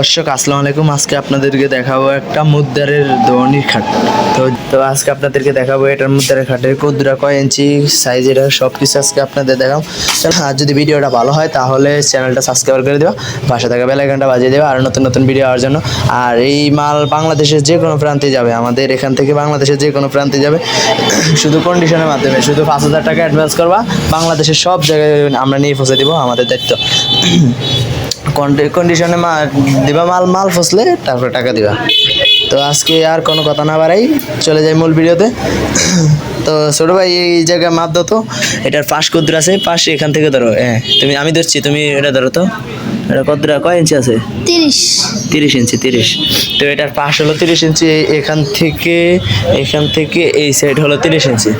দর্শক, আসসালামু আলাইকুম। আজকে আপনাদেরকে দেখাবো একটা মুদ্রারের দোয়ানির খাট। তো তো আজকে আপনাদেরকে দেখাবো এটার মুদ্রার খাটের কুদরা কয় ইঞ্চি সাইজ এটা সব কিছু আজকে আপনাদের দেখাবো। আর যদি ভিডিওটা ভালো হয়, তাহলে চ্যানেলটা সাবস্ক্রাইব করে দেওয়া পাশে থাকা বেলাইকানটা বাজিয়ে দেওয়া আর নতুন নতুন ভিডিও হওয়ার জন্য। আর এই মাল বাংলাদেশের যে কোনো প্রান্তে যাবে, আমাদের এখান থেকে বাংলাদেশের যে কোনো প্রান্তে যাবে, শুধু কন্ডিশনের মাধ্যমে, শুধু পাঁচ হাজার টাকা অ্যাডভান্স করবা, বাংলাদেশের সব জায়গায় আমরা নিয়ে পৌঁছে দেবো আমাদের দায়িত্ব। কন্ডিশনে মা দিবা মাল মাল ফসলে তারপরে টাকা দিবা। তো আজকে আর কোনো কথা না বাড়াই চলে যাই মূল ভিডিওতে। তো ছোটো ভাই এই জায়গায় মাপ দাও তো। এটার পাশ কদ্দুর আছে পাশ এখান থেকে ধরো হ্যাঁ। তুমি আমি ধরছি তুমি এটা ধরো তো। এটা কদ্দুরা কয় ইঞ্চি আছে? তিরিশ। তিরিশ ইঞ্চি তিরিশ। তো এটার পাশ হলো তিরিশ ইঞ্চি এখান থেকে এখান থেকে এই সাইড হলো তিরিশ ইঞ্চি।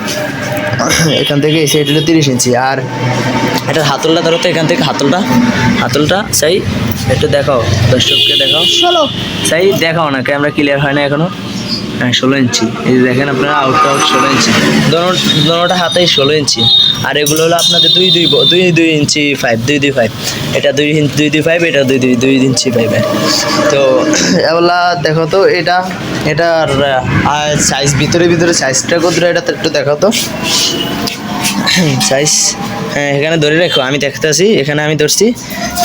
এখান থেকে এসে এটা তিরিশ ইঞ্চি। আর এটা হাতলটা ধরো তো এখান থেকে হাতলটা হাতলটা সেই একটু দেখাও দর্শককে দেখাও। চলো। সেই দেখাও না ক্যামেরা ক্লিয়ার হয় না এখনও। ষোলো ইঞ্চি। এই যে দেখেন আপনারা আউট আউট ষোলো ইঞ্চি। দোনো দোনোটা হাতেই ষোলো ইঞ্চি। আর এগুলো হলো আপনাদের দুই দুই দুই দুই ইঞ্চি ফাইভ দুই দুই ফাইভ এটা দুই ইঞ্চি দুই দুই ফাইভ এটা দুই দুই দুই ইঞ্চি ফাইভ তো, এগুলা দেখো তো, এটা এটার সাইজ ভিতরে ভিতরে সাইজটা কত এটা তো একটু দেখো তো। সাইজ হ্যাঁ এখানে ধরে রাখো, আমি দেখতে দেখতেছি এখানে আমি ধরছি।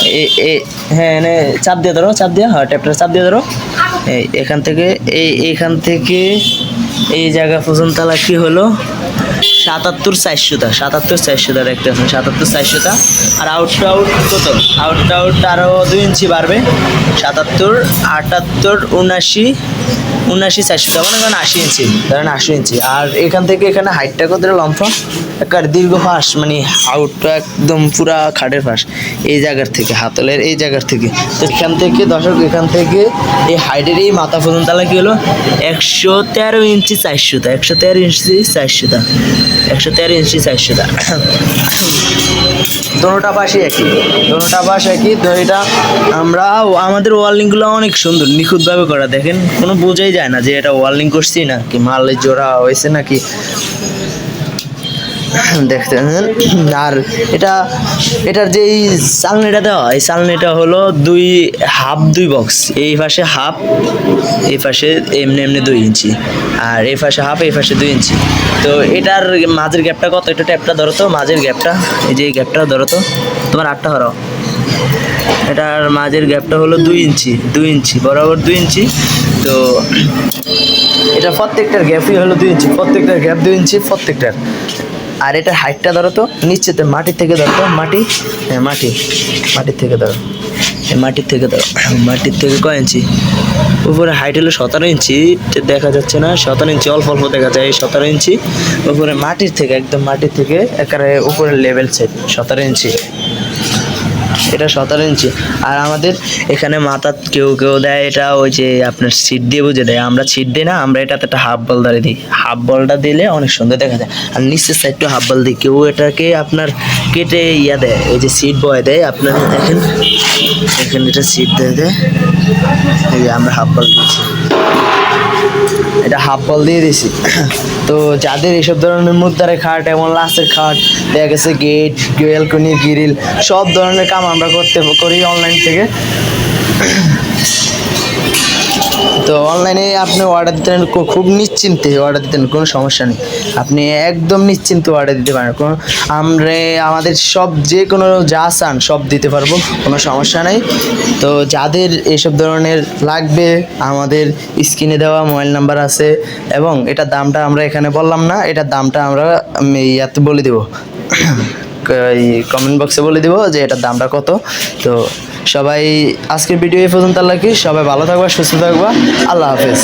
এ- হ্যাঁ এখানে চাপ দিয়ে ধরো, চাপ দিয়ে হ্যাঁ ট্যাপটা চাপ দিয়ে ধরো। এখান থেকে, এই, এখান থেকে এই জায়গা পর্যন্ত কি হলো? সাতাত্তর চারশোটা সাতাত্তর চারশোটা দেখতে আছে, সাতাত্তর চারশোটা। আর আউট আউট কত? আউট আউট আরও দুই ইঞ্চি বাড়বে। সাতাত্তর, আটাত্তর উনাশি উনাশি চারশোটা মানে ধরেন আশি ইঞ্চি, ধরেন আশি ইঞ্চি। আর এখান থেকে এখানে হাইটটা কত লম্ফা একটা দীর্ঘ ফাঁস মানে আউটটা একদম পুরা খাটের ফাঁস, এই জায়গার থেকে, হাতলের এই জায়গার থেকে। তো এখান থেকে, দর্শক, এখান থেকে এই হাইটের এই মাথা পর্যন্ত তাহলে কি হলো? একশো তেরো ইঞ্চি চারশোটা একশো তেরো ইঞ্চি চারশোটা একশো তেরো ইঞ্চি চারশোটা দোনোটা পাশে একই। দোনোটা পাশে একই তো এটা আমরা আমাদের ওয়ার্লিংগুলো অনেক সুন্দর, নিখুঁতভাবে করা। দেখেন, কোনো বোঝাই যায় না যে এটা ওয়ার্লিং করছি না কি মালের জোড়া হয়েছে নাকি। দেখতে আর এটা, এটার যে এই চালনিটা দেওয়া এই চালনিটা হলো দুই হাফ দুই বক্স এই পাশে হাফ এই পাশে এমনি এমনি দুই ইঞ্চি। আর এই পাশে হাফ এই পাশে দুই ইঞ্চি। তো এটার মাঝের গ্যাপটা কত? এটা ট্যাপটা ধরো তো, মাঝের গ্যাপটা এই যে এই গ্যাপটা ধরো তো, তোমার আটটা হরাও এটার মাঝের গ্যাপটা হলো দুই ইঞ্চি দুই ইঞ্চি, বরাবর দুই ইঞ্চি। তো এটা প্রত্যেকটার গ্যাপই হলো দুই ইঞ্চি, প্রত্যেকটার গ্যাপ দুই ইঞ্চি, প্রত্যেকটার। আর এটার হাইটটা ধরো তো নিচেতে মাটির থেকে ধরো তো, মাটি হ্যাঁ মাটি, মাটির থেকে ধরো মাটির থেকে ধরো, মাটির থেকে কয় ইঞ্চি? উপরে হাইট হলো সতেরো ইঞ্চি দেখা যাচ্ছে না, সতেরো ইঞ্চি, অল্প অল্প দেখা যায় এই সতেরো ইঞ্চি। উপরে মাটির থেকে, একদম মাটির থেকে, একেবারে উপরে লেভেল সেট সতেরো ইঞ্চি। এটা সতেরো ইঞ্চি। আর আমাদের এখানে মাথা কেউ কেউ দেয় এটা ওই যে আপনার সিট দিয়ে বুঝে দেয়। আমরা সিট দিই না, আমরা এটাতে একটা হাফ বল দাঁড়িয়ে দিই। হাফ বলটা দিলে অনেক সুন্দর দেখা যায়। আর নিচের সাইডটা হাফ বল দিই। কেউ এটাকে আপনার কেটে ইয়া দেয়, এই যে সিট বয় দেয়। আপনার দেখেন এখানে এটা সিট দিয়ে দেয়। এই যে আমরা হাফ বল দিয়েছি। এটা হাফ বল দিয়ে দিয়েছি তো যাদের এইসব ধরনের মুদ্রারে খাট এবং লাস্টের খাট, দেখা গেছে গেট ব্যালকনি গিরিল সব ধরনের কাম আমরা করতে করি অনলাইন থেকে। তো অনলাইনে আপনি অর্ডার দিতেন খুব নিশ্চিন্তে অর্ডার দিতেন কোনো সমস্যা নেই। আপনি একদম নিশ্চিন্তে অর্ডার দিতে পারেন, কোনো আমরা আমাদের সব যে কোনো যা চান সব দিতে পারব, কোনো সমস্যা নেই। তো যাদের এইসব ধরনের লাগবে, আমাদের স্ক্রিনে দেওয়া মোবাইল নাম্বার আছে, এবং এটার দামটা আমরা এখানে বললাম না এটার দামটা আমরা ইয়াতে বলে দেবো। কমেন্ট বক্সে বলে দিব যে এটার দামটা কত। তো সবাই আজকের ভিডিও এই পর্যন্ত আল্লাহ কি সবাই ভালো থাকবা সুস্থ থাকবা। আল্লাহ হাফেজ।